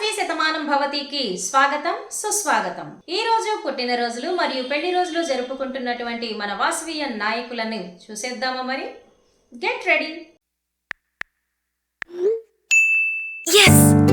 వాసవి శతమానం భవతికి స్వాగతం సుస్వాగతం. ఈ రోజు పుట్టినరోజులు మరియు పెళ్ళి రోజులు జరుపుకుంటున్నటువంటి మన వాసవీయ నాయకులను చూసేద్దామా మరి? Get ready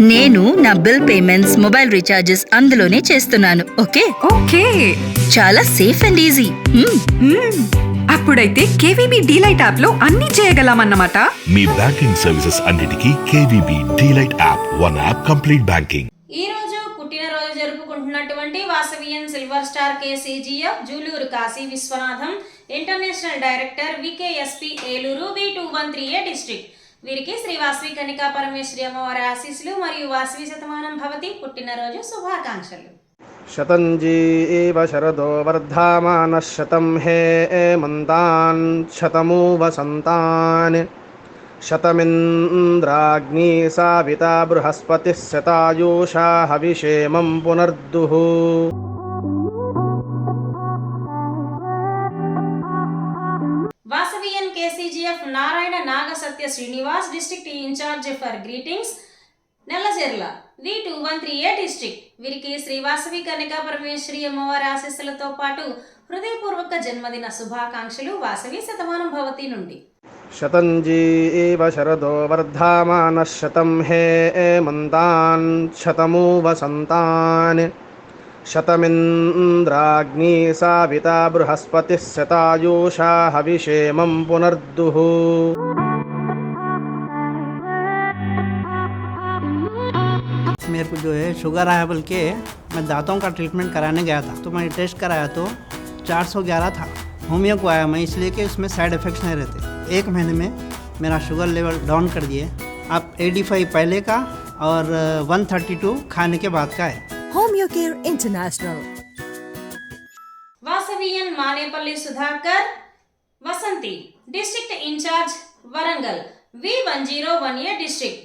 నేను నా బిల్ పేమెంట్స్ మొబైల్ రీఛార్జెస్ అందులోనే చేస్తున్నాను. ఓకే? ఓకే. చాలా సేఫ్ అండ్ ఈజీ. అప్పుడైతే కేవీబీ డీలైట్ యాప్లో అన్ని చేయగలమన్నమాట. మీ బ్యాంకింగ్ సర్వీసెస్ అన్నిటికీ KVB delight app one app complete banking. ఈ రోజు పుట్టినరోజు జరుపుకుంటున్నటువంటి Vasavian silver star KCGF Juluru Kashi Vishwanatham international director VKSP Eluru V two one three A district. వీరికి శ్రీ వాసవి కన్నికా పరమేశ్వరి అమ్మవారి ఆశీస్సులు మరియు వాసవి శతమానం భవతి. పుట్టినరోజు శుభాకాంక్షలు. శతంజీ శరదో వర్ధమాన శతం హే మంతాన్ శతమూ వసంతాన్ శతమింద్రాగ్ని సావిత బృహస్పతిः శతాయూషా హవిషేమం పునర్దుః. KCGF Narayana Nagasatya Srinivas district incharge for greetings Nellajerla. V two one three A district. వీరికి శ్రీవాసవి కనికా పరమేశ్వరి అమ్మవారి ఆశీస్సులతో పాటు హృదయపూర్వక జన్మదిన శుభాకాంక్షలు వాసవి శతమానం భవతి నుండి. శతంజీ శరదో వర్ధామాన శతం హే మంతాన్ శతమూ వసంతాన్ शतमिन्द्राग्नी साविता बृहस्पतिः शतायुषा हविषेमं पुनर्दुः। मेरे को जो है शुगर आया बोल के मैं दांतों का ट्रीटमेंट कराने गया था तो मैंने टेस्ट कराया तो 411 था। होमियो को आया मैं, इसलिए कि उसमें साइड इफ़ेक्ट्स नहीं रहते। एक महीने में मेरा शुगर लेवल डाउन कर दिए। अब 85 पहले का और 132 खाने के बाद का है। Commucare international Vasavian Manepalli Sudhakar. Vasanthi district incharge Warangal. V one zero one A district.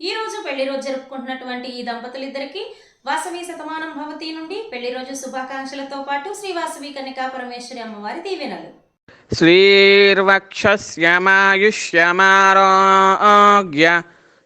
ఈరోజు పెళ్ళి రోజు జరుపుకుంటున్నటువంటి ఈ దంపతులిద్దరికి వాసవి శతమానం భవతి నుండి పెళ్ళి రోజు శుభాకాంక్షలతో పాటు శ్రీ వాసవి కన్యకా పరమేశ్వరి అమ్మవారి దీవెనలు. శ్రీర్వక్షస్యమాయుష్యమారోగ్య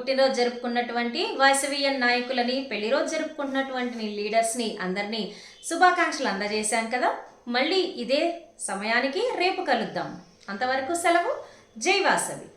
పుట్టినరోజు జరుపుకున్నటువంటి వాసవీయన్ నాయకులని పెళ్ళి రోజు జరుపుకుంటున్నటువంటి లీడర్స్ని అందరినీ శుభాకాంక్షలు అందజేశాం కదా. మళ్ళీ ఇదే సమయానికి రేపు కలుద్దాం. అంతవరకు సెలవు. జై వాసవి.